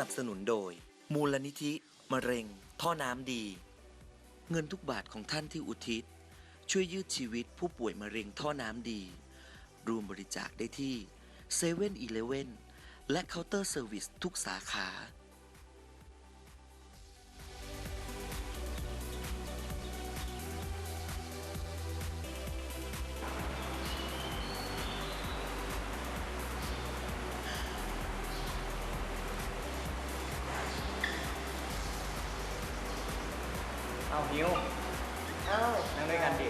นับสนุนโดย มูลนิธิมะเร็ง ท่อน้ำดี เงินทุกบาทของท่านที่อุทิศ ช่วยยืดชีวิตผู้ป่วยมะเร็งท่อน้ำดี รวมบริจาคได้ที่7 e เ e ่ e อีเลและเคาน์เตอร์เซอร์วิสทุกสาขา เอาฮิวอ้าวนั่งด้วยกันดิ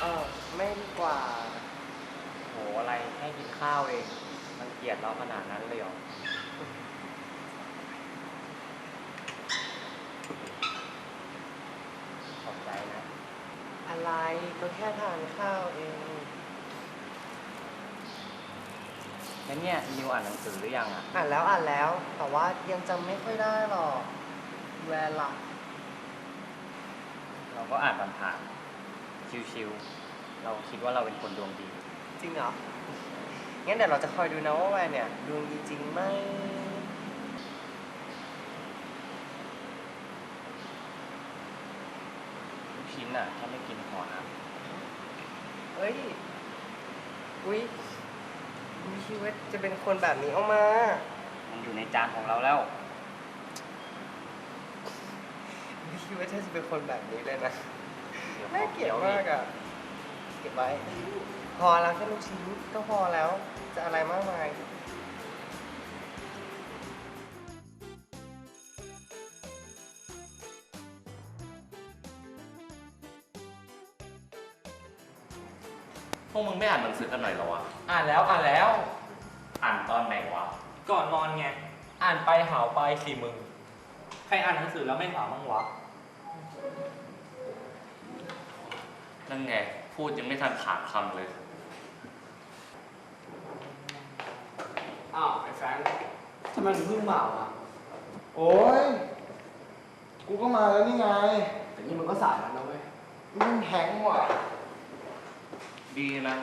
เออไม่ดีกว่าโหอะไรแค่กินข้าวเองมันเกลียดเราขนาดนั้นเลยเหรอขอบใจนะ อะไรก็แค่ทานข้าวเองแล้วเนี่ยนิวอ่านหนังสือหรือยังอะ อ่านแล้วอ่านแล้ว แต่ว่ายังจำไม่ค่อยได้หรอกแวร์ละ เราก็อ่านผ่านๆชิวๆเราคิดว่าเราเป็นคนดวงดีจริงเหรอ งั้นเดี๋ยวเราจะคอยดูนะว่าแวร์เนี่ยดวงดีจริงไหมทุกชิ้นอะถ้าไม่กินห่อนะเฮ้ย อุ๊ยไม่คิดว่าจะเป็นคนแบบนี้ออกมา มันอยู่ในจานของเราแล้ว ไม่คิดว่าเธอจะเป็นคนแบบนี้เลยนะเดี๋ยวขอน่าเกลียดมากอะเก็บไว้ พอแล้วแค่ลูกชิ้นก็พอแล้วจะอะไรมากมายพวกมึงไม่อ่านหนังสือกันหน่อยเหรอวะ อ่านแล้วอ่านแล้ว อ่านตอนไหนวะ ก่อนนอนไง อ่านไปหาวไปสิมึง ใครอ่านหนังสือแล้วไม่หาวบ้างวะนั่นไง พูดยังไม่ทันขาดคำเลย อ้าวไอ้แฟรงค์ทำไมถึงเพิ่งมาอะ โอ้ย กูก็มาแล้วนี่ไง แต่นี่มันก็สายแล้วนะเว้ยมึงแหงว่ะ ดีนะ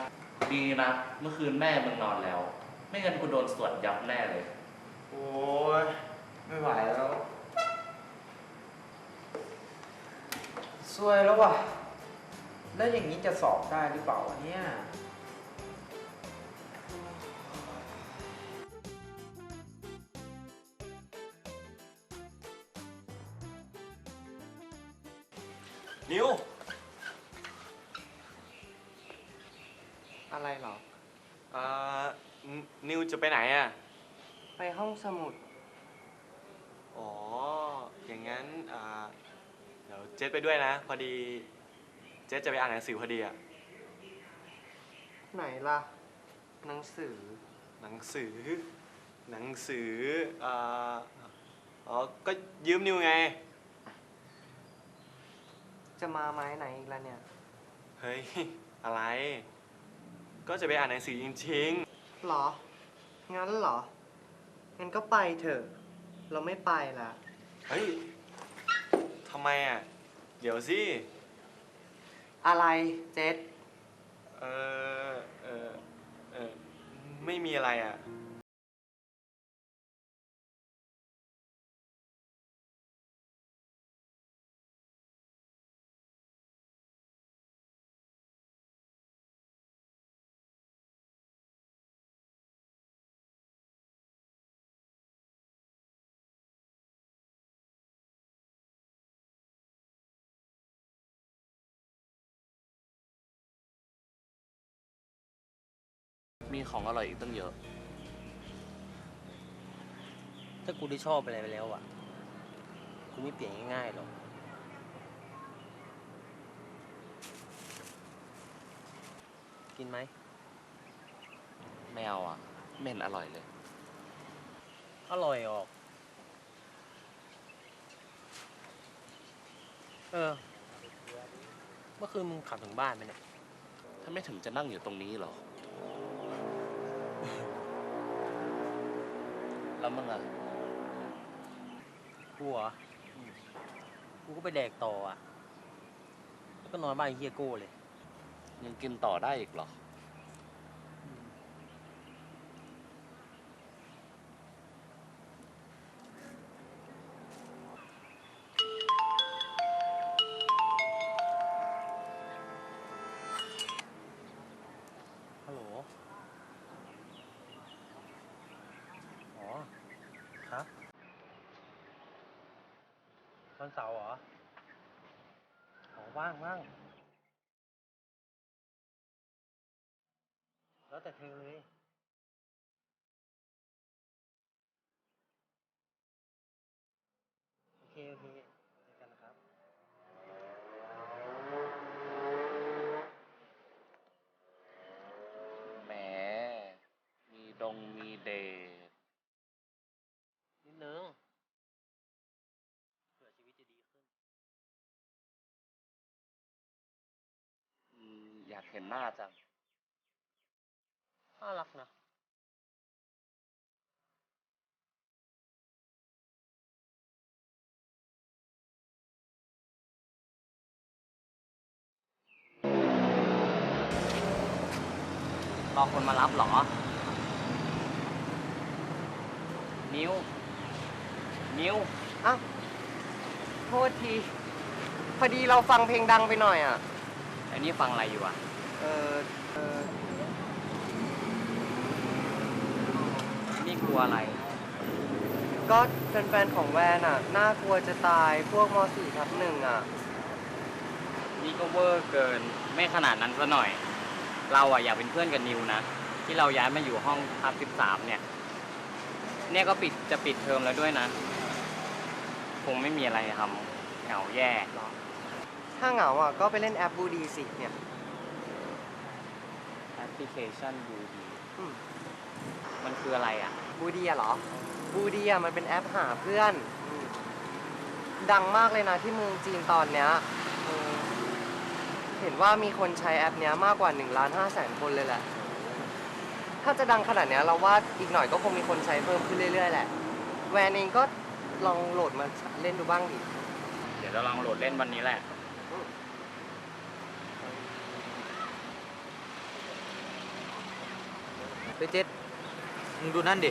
ดีนะ เมื่อคืนแม่มึงนอนแล้ว ไม่งั้นกูโดนสวดยับแน่เลย โอ้ย ไม่ไหวแล้ว ซวยแล้วว่ะ แล้วอย่างนี้จะสอบได้หรือเปล่าวะเนี่ย นิว อะไรเหรอ เอ่อ นิวจะไปไหนอะ ไปห้องสมุด อ๋อ อย่างนั้น อ่าเดี๋ยวเจสไปด้วยนะ พอดี เจสจะไปอ่านหนังสือพอดีอะไหนล่ะ หนังสือ หนังสือ หนังสืออ่าอ๋อ ก็ยืมนิวไง จะมาไม้ไหนอีกแล้วเนี่ย เฮ้ย อะไร ก็จะไปอ่านหนังสือจริงหรอ งั้นเหรอ งั้นก็ไปเถอะ เราไม่ไปละ ๆ เฮ้ย ทำไมอะ เดี๋ยวสิ อะไรเจษ เออเออเออไม่มีอะไรอะ มีของอร่อยอีกตั้งเยอะ ถ้ากูได้ชอบอะไรไปแล้วอะ กูไม่เปลี่ยนง่ายๆหรอก กินไหมไม่เอาอะไม่เห็นอร่อยเลย อร่อยออก เออ เมื่อคืนมึงขับถึงบ้านไหมเนี่ย ถ้าไม่ถึงจะนั่งอยู่ตรงนี้เหรอ แล้วมึงอะกูเหรอกูก็ไปแดกต่ออะ แล้วก็นอนบ้านไอ้เฮียโก้เลย ยังกินต่อได้อีกเหรอ วันเสาร์เหรออ๋อว่างว่างแล้วแต่เธอเลย โอเค โอเค เจอกันนะครับ แหม มีดงมีเดท นิดนึงเผื่อชีวิตจะดีขึ้น อืมอยาก เห็นหน้าจัง น่ารักนะ รอคนมารับเหรอ นิ้ว นิ้วอ้าวโทษที พอดีเราฟังเพลงดังไปหน่อยอะไอ้นี่ฟังอะไรอยู่อะเออเออ นี่กลัวอะไร ก็แฟนๆของแวนอะ น่ากลัวจะตายพวกม .4 ทับหนึ่งอะ นี่ก็เวอร์เกิน ไม่ขนาดนั้นซะหน่อย เราอะอยากเป็นเพื่อนกับนิวนะ ที่เราย้ายมาอยู่ห้องทับสิบสามเนี่ย เนี่ยก็ปิดจะปิดเทอมแล้วด้วยนะ คงไม่มีอะไรทำเหงาแย่ถ้าเหงาอะก็ไปเล่นแอปบูดีสิเนี่ยแอป พลิเคชันบูดีอืม มันคืออะไรอะ บูดีอะเหรอ บูดีอะมันเป็นแอปหาเพื่อนอืมดังมากเลยนะที่เมืองจีนตอนเนี้ยเออเห็นว่ามีคนใช้แอปเนี้ยมากกว่า1ล้าน5แสนคนเลยแหละ ถ้าจะดังขนาดเนี้ยเราว่าอีกหน่อยก็คงมีคนใช้เพิ่มขึ้นเรื่อยๆแหละ แวนเองก็ลองโหลดมาเล่นดูบ้างดิ เดี๋ยวจะลองโหลดเล่นวันนี้แหละ เฮ้ยเจ็ดมึงดูนั่นดิ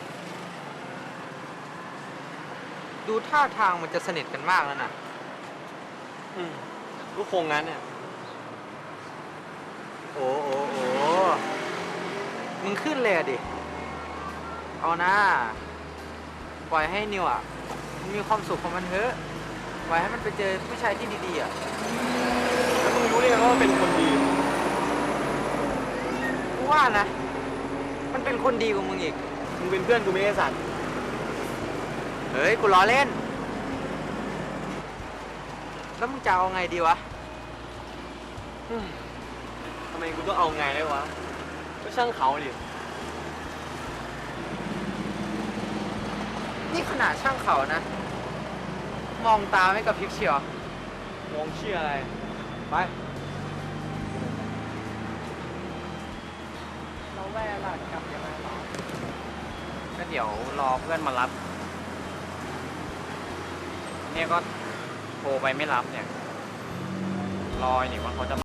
ดูท่าทางมันจะสนิทกันมากแล้วนะอืมก็คงงั้นเนี่ย โอ้โอ้โอ้มึงขึ้นเลยอะดิ เอาหน้าปล่อยให้นิวอะมันมีความสุขของมันเถอะ ปล่อยให้มันไปเจอผู้ชายที่ดีๆอะ แล้วมึงรู้ได้ไงว่าเป็นคนดี กูว่านะมันเป็น คนดีกว่ามึงอีก มึงเป็นเพื่อนกูไม่ได้สัตว์ เฮ้ย กูล้อเล่น แล้วมึงจะเอาไงดีวะทำไมกูต้องเอาไงได้วะ ก็ช่างเขาดิ นี่ขนาดช่างเขานะ มองตาไม่กระพริบเชียว มองเชื่ออะไร ไป เราแวนล่ะกลับยังไงหรอก็ เดี๋ยวรอเพื่อนมารับ เนี่ยก็โทรไปไม่รับเนี่ย รออยู่ว่าเขาจะ